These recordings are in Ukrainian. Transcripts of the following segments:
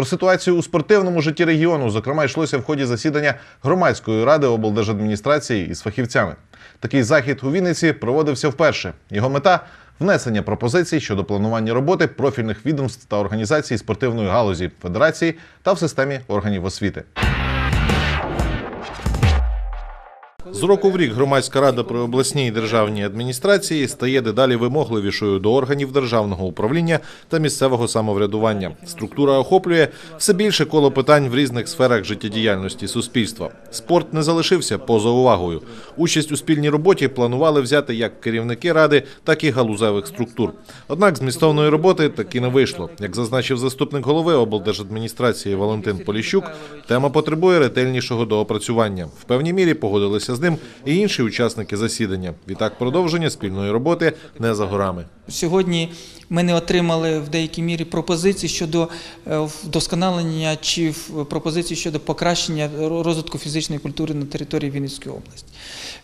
Про ситуацію у спортивному житті регіону, зокрема, йшлося в ході засідання громадської ради облдержадміністрації із фахівцями. Такий захід у Вінниці проводився вперше. Його мета внесення пропозицій щодо планування роботи профільних відомств та організацій спортивної галузі федерації та в системі органів освіти. З року в рік громадська рада при обласній державній адміністрації стає дедалі вимогливішою до органів державного управління та місцевого самоврядування. Структура охоплює все більше коло питань в різних сферах життєдіяльності суспільства. Спорт не залишився поза увагою. Участь у спільній роботі планували взяти як керівники ради, так і галузевих структур. Однак змістовної роботи таки не вийшло. Як зазначив заступник голови облдержадміністрації Валентин Поліщук, тема потребує ретельнішого доопрацювання. В певній мірі погодилися з ним і інші учасники засідання. Відтак, продовження спільної роботи не за горами. Сьогодні ми не отримали в деякій мірі пропозицій щодо е, вдосконалення чи в- пропозицій щодо покращення розвитку фізичної культури на території Вінницької області.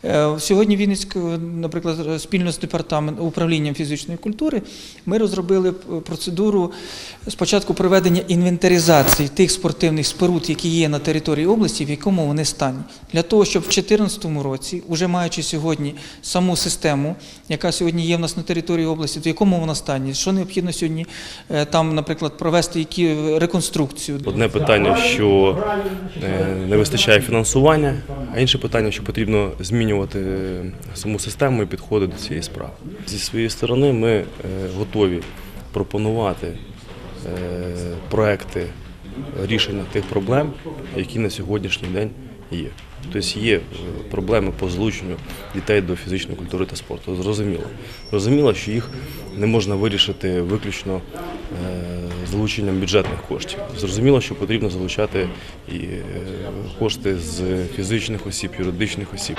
Е, Сьогодні Вінницька, наприклад, спільно з департаментом управлінням фізичної культури ми розробили процедуру спочатку проведення інвентаризації тих спортивних споруд, які є на території області, в якому вони стані, для того, щоб в 2014 році, уже маючи сьогодні саму систему, яка сьогодні є в нас на території області, в якому вона стані, що необхідно сьогодні е, там, наприклад, провести які реконструкцію. Одне питання, що е, не вистачає фінансування, а інше питання, що потрібно змінювати е, саму систему і підходи до цієї справи. Зі своєї сторони ми е, готові пропонувати е, проекти рішення тих проблем, які на сьогоднішній день є. Тобто є е, проблеми по злученню дітей до фізичної культури та спорту. Зрозуміло. Зрозуміло, що їх не можна вирішити виключно е, залученням бюджетних коштів. Зрозуміло, що потрібно залучати і е, кошти з фізичних осіб, юридичних осіб.